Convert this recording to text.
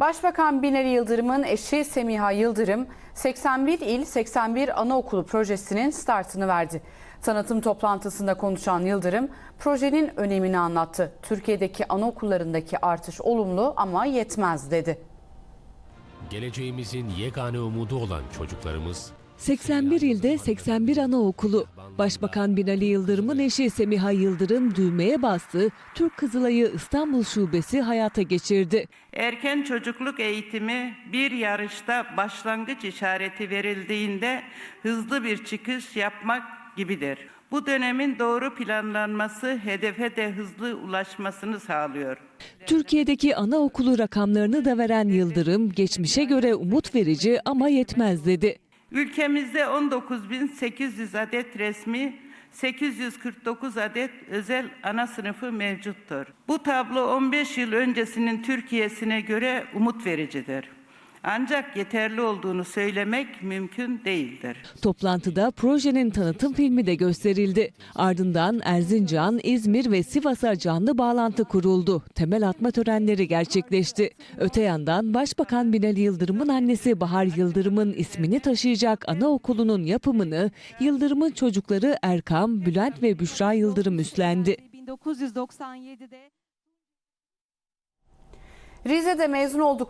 Başbakan Binali Yıldırım'ın eşi Semiha Yıldırım 81 il 81 anaokulu projesinin startını verdi. Tanıtım toplantısında konuşan Yıldırım projenin önemini anlattı. Türkiye'deki anaokullarındaki artış olumlu ama yetmez dedi. Geleceğimizin yegane umudu olan çocuklarımız 81 ilde 81 anaokulu. Başbakan Binali Yıldırım'ın eşi Semiha Yıldırım düğmeye bastı. Türk Kızılayı İstanbul Şubesi hayata geçirdi. Erken çocukluk eğitimi bir yarışta başlangıç işareti verildiğinde hızlı bir çıkış yapmak gibidir. Bu dönemin doğru planlanması hedefe de hızlı ulaşmasını sağlıyor. Türkiye'deki anaokulu rakamlarını da veren Yıldırım, geçmişe göre umut verici ama yetmez dedi. Ülkemizde 19.800 adet resmi, 849 adet özel ana sınıfı mevcuttur. Bu tablo 15 yıl öncesinin Türkiye'sine göre umut vericidir. Ancak yeterli olduğunu söylemek mümkün değildir. Toplantıda projenin tanıtım filmi de gösterildi. Ardından Erzincan, İzmir ve Sivas'a canlı bağlantı kuruldu. Temel atma törenleri gerçekleşti. Öte yandan Başbakan Binali Yıldırım'ın annesi Bahar Yıldırım'ın ismini taşıyacak anaokulunun yapımını Yıldırım'ın çocukları Erkam, Bülent ve Büşra Yıldırım üstlendi. 1997'de Rize'de mezun oldukları